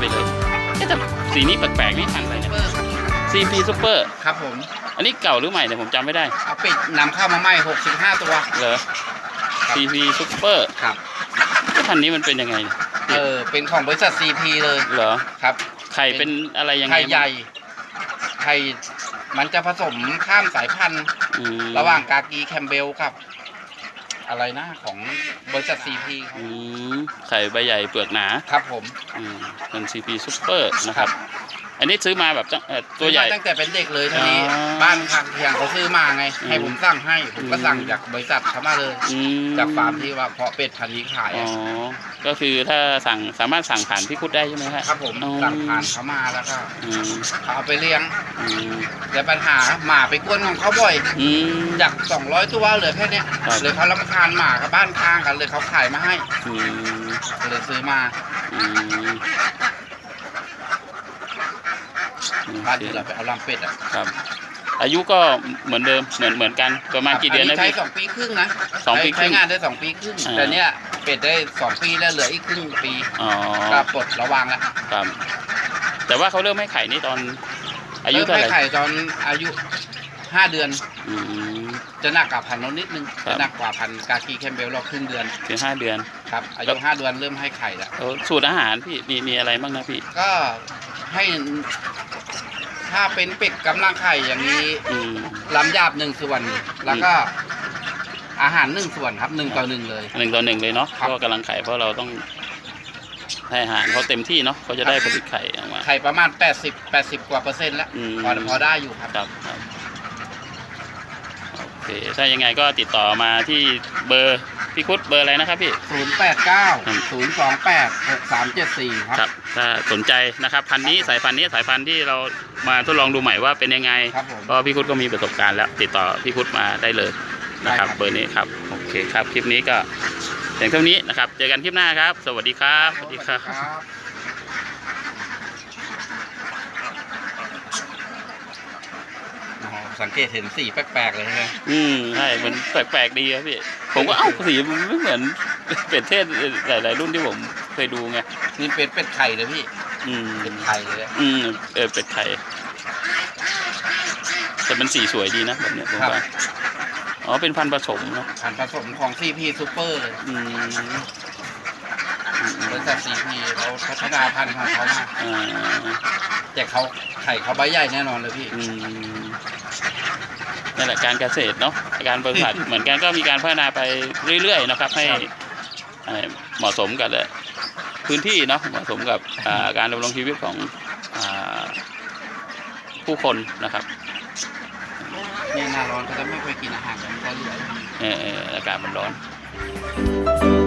ไปเลยเอ๊ะแต่สีนี้แปลกๆนี่พันธุ์อะไรเนี่ย CP Super ครับผมอันนี้เก่าหรือใหม่เนี่ยผมจำไม่ได้เอาปิดนำเข้ามาใหม่ 65 ตัว เหรอ CP Super ครับพันธุ์นี้มันเป็นยังไงเนี่ยเออ เป็นของบริษัท CP เลยเหรอครับ ไข่เป็นอะไรยังไงไข่ใหญ่ ไข่ มันจะผสมข้ามสายพันธุ์ อืมระหว่างกากีแคมเบลกับ อะไรนะของบริษัท CP ครับอืมไข่ใบใหญ่เปลือกหนา ครับผม อืมเป็น CP Super นะครับ อันนี้ซื้อมาแบบจังเอ่อตัวใหญ่ ตั้งแต่เป็นเด็กเลยทีนี้อ๋อบ้านทางเพียงเขาซื้อมาไง อืมให้ผมสั่งให้ผมก็อืม สั่งจากบริษัทเขามาเลย อืมจากฟาร์มที่ว่าเพาะเป็ดพันธุ์นี้ขายอ๋ออะก็คือถ้าสั่งสามารถสั่งผ่านพี่คุดได้ใช่ไหมฮะครับผมอ๋อสั่งผ่านเขามาแล้วก็อืมเขาเอาไปเลี้ยงอืมแต่ปัญหาหมาไปกวนของเขาบ่อย อืม จาก200ตัวเหลือแค่เนี้ยครับ เลยเขารำคาญหมากับบ้านข้างกันเลยเขาขายมาให้อืมเลยซื้อมา อืม บ้านที่เราไปเอาลำเป็ดอะครับ อายุก็เหมือนเดิมเหมือนเหมือนกันประมาณกี่เดือนนะใช้พี่ สองปีครึ่งนะสองปีครึ่งใช้งานได้สองปีครึ่งอ่า แต่เนี้ยเป็ดได้สองปีแล้วเหลืออีกครึ่งปีอ๋อก็ปลดระวังแล้วครับ แต่ว่าเขาเริ่มให้ไข่นี่ตอน อายุเท่าไหริ่ร่มให้ไข่ตอนอายุห้าเดือนอืม จะหนักกว่าพันธุ์โน้นนิดนึงครับ จะหนักกว่าพันธุ์กากีแคมเบลเราครึ่งเดือนถึงห้าเดือนครับอาครัยุบห้าเดือนเริ่มให้ไข่แล้วแล้วสูตรอาหารพี่มีมีอะไรบ้างนะพี่ ก็ให้ ถ้าเป็นเป็ดกำลังไข่อย่างนี้อืม ลำหยาบหนึ่งส่วน แล้วก็ อาหารหนึ่งส่วนครับหนึ่งต่อหนึ่งเลย หนึ่งต่อหนึ่งเลยเนาะครับ ก็กำลังไข่เพราะเราต้องให้อาหารเขาเต็มที่เนาะเขาจะได้ผลิตไข่ออกมา ไข่ประมาณ 80 80 กว่าเปอร์เซ็นต์แล้วอืม พอพอได้อยู่ครับ ครับครับโอ เคถ้ายังไงก็ติดต่อมาที่เบอร์พี่คุดเบอร์อะไรนะครับพี่089 028 6374ครับ ครับ ถ้าสนใจนะครับพันธุ์นี้สายพันธุ์นี้สายพันธุ์ที่เรามาทดลองดูใหม่ว่าเป็นยังไงครับผมเพราะพี่คุดก็มีประสบการณ์แล้ว ติดต่อพี่คุดมาได้เลยนะครับ ได้ครับ เบอร์นี้ครับโอเคครับคลิปนี้ก็อย่างเท่านี้นะครับ เจอกันคลิปหน้าครับ สวัสดีครับ สวัสดีครับอ๋อ สังเกตเห็นสีแปลกๆเลยใช่ไหมอืมใช่มันแปลกๆดีครับพี่ผมก็เอ้าสีมันไม่เหมือนเป็ดเทศหลายๆรุ่นที่ผมเคยดูไงนี่เป็นเป็ดไข่เลยพี่ อืมเป็ดไข่เลยอะอืมเออเป็ดไข่แต่มันสีสวยดีนะแบบเนี้ยผมครับว่าอ๋อเป็นพันธุ์ผสมเนาะพันธุ์ผสมของ CP Super เลยอืมอืมบริษัท CP เขาพัฒนาพันธุ์ของเขามาอ่าแต่เขาไข่เขาใบใหญ่แน่นอนเลยพี่อืม นั่นแหละการเกษตรเนาะการบริษัทเหมือนกันก็มีการพัฒนาไปเรื่อยๆนะครับ ให้ครับเอ่อเหมาะสมกับพื้นที่เนาะเหมาะสมกับอ่าการดำรงชีวิตของอ่าผู้คนนะครับเนี่ยหน้าร้อนเขาจะไม่ค่อยกินอาหารกันเขาเหลือเออเอออากาศมันร้อนค